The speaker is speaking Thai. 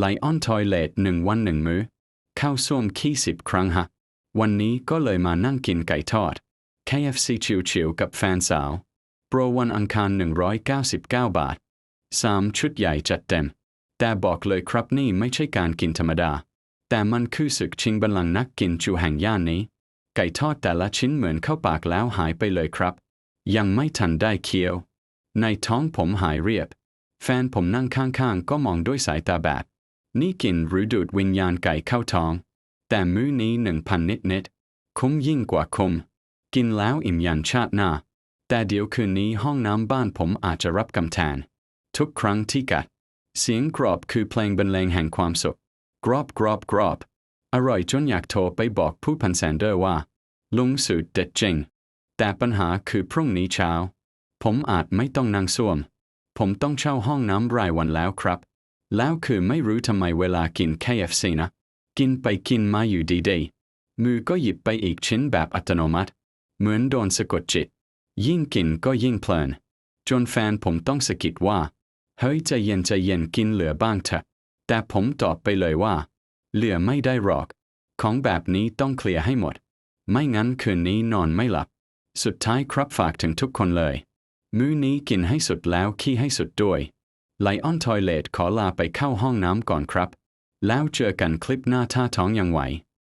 ไลออนทอยเลตหนึ่งวันหนึ่งมื้อเข้าส้วมขี้สิบครั้งฮะ วันนี้ก็เลยมานั่งกินไก่ทอด KFC ชิวๆกับแฟนสาว โปรวันอังคาร 199 บาท 3 ชุดใหญ่จัดเต็ม แต่บอกเลยครับนี่ไม่ใช่การกินธรรมดา แต่มันคือศึกชิงบัลลังก์นักกินจูแห่งย่านนี้ ไก่ทอดแต่ละชิ้นเหมือนเข้าปากแล้วหายไปเลยครับ ยังไม่ทันได้เคี้ยว ในท้องผมหายเรียบ แฟนผมนั่งข้างๆ ก็มองด้วยสายตาแบบ นี่กินหรือดูดวิญญาณไก่เข้าท้อง แต่มื้อนี้หนึ่งพันนิดๆคุ้มยิ่งกว่าคุ้มกินแล้วอิ่มยันชาติหน้า แต่เดี๋ยวคืนนี้ห้องน้ำบ้านผมอาจจะรับกำแทน ทุกครั้งที่กัด เสียงกรอบคือเพลงบรรเลงแห่งความสุข กรอบกรอบกรอบ อร่อยจนอยากโทรไปบอกผู้พันแซนเดอร์ว่า ลุงสูตรเด็ดจริง แต่ปัญหาคือพรุ่งนี้เช้า ผมอาจไม่ต้องนั่งส้วม ผมต้องเช่าห้องน้ำรายวันแล้วครับ แล้วคือไม่รู้ทำไมเวลากิน KFC นะ กินไปกินมาอยู่ดีๆ มือก็หยิบไปอีกชิ้นแบบอัตโนมัติ เหมือนโดนสะกดจิต ยิ่งกินก็ยิ่งเพลิน จนแฟนผมต้องสะกิดว่า เฮ้ยใจเย็นใจเย็นกินเหลือบ้างเถอะ แต่ผมตอบไปเลยว่า เหลือไม่ได้หรอก ของแบบนี้ต้องเคลียร์ให้หมด ไม่งั้นคืนนี้นอนไม่หลับ สุดท้ายครับฝากถึงทุกคนเลย มื้อนี้กินให้สุดแล้วขี้ให้สุดด้วย ไลออนทอยเลตขอลาไปเข้าห้องน้ำก่อนครับ แล้วเจอกันคลิปหน้าท่าท้องยังไหว